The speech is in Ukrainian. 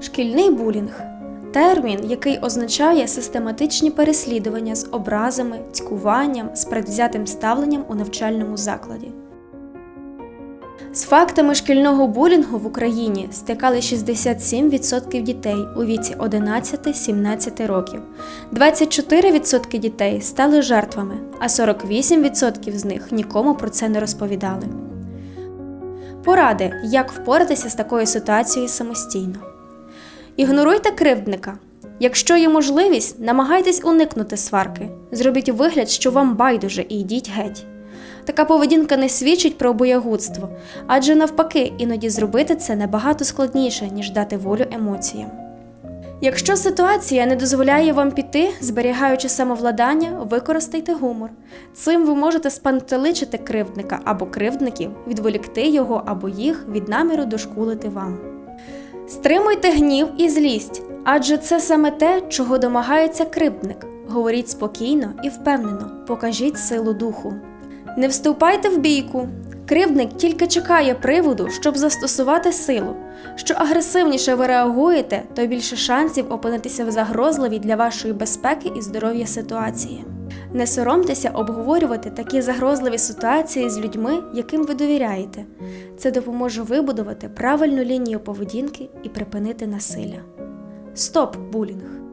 Шкільний булінг термін, який означає систематичні переслідування з образами, цькуванням, з предвзятим ставленням у навчальному закладі. З фактами шкільного булінгу в Україні стикали 67% дітей у віці 11-17 років. 24% дітей стали жертвами, а 48% з них нікому про це не розповідали. Поради, як впоратися з такою ситуацією самостійно. Ігноруйте кривдника. Якщо є можливість, намагайтесь уникнути сварки. Зробіть вигляд, що вам байдуже, і йдіть геть. Така поведінка не свідчить про боягудство, адже навпаки, іноді зробити це набагато складніше, ніж дати волю емоціям. Якщо ситуація не дозволяє вам піти, зберігаючи самовладання, використайте гумор. Цим ви можете спантеличити кривдника або кривдників, відволікти його або їх від наміру дошкулити вам. Стримуйте гнів і злість, адже це саме те, чого домагається кривдник. Говоріть спокійно і впевнено, покажіть силу духу. Не вступайте в бійку. Кривдник тільки чекає приводу, щоб застосувати силу. Що агресивніше ви реагуєте, то більше шансів опинитися в загрозливій для вашої безпеки і здоров'я ситуації. Не соромтеся обговорювати такі загрозливі ситуації з людьми, яким ви довіряєте. Це допоможе вибудувати правильну лінію поведінки і припинити насилля. Стоп булінг!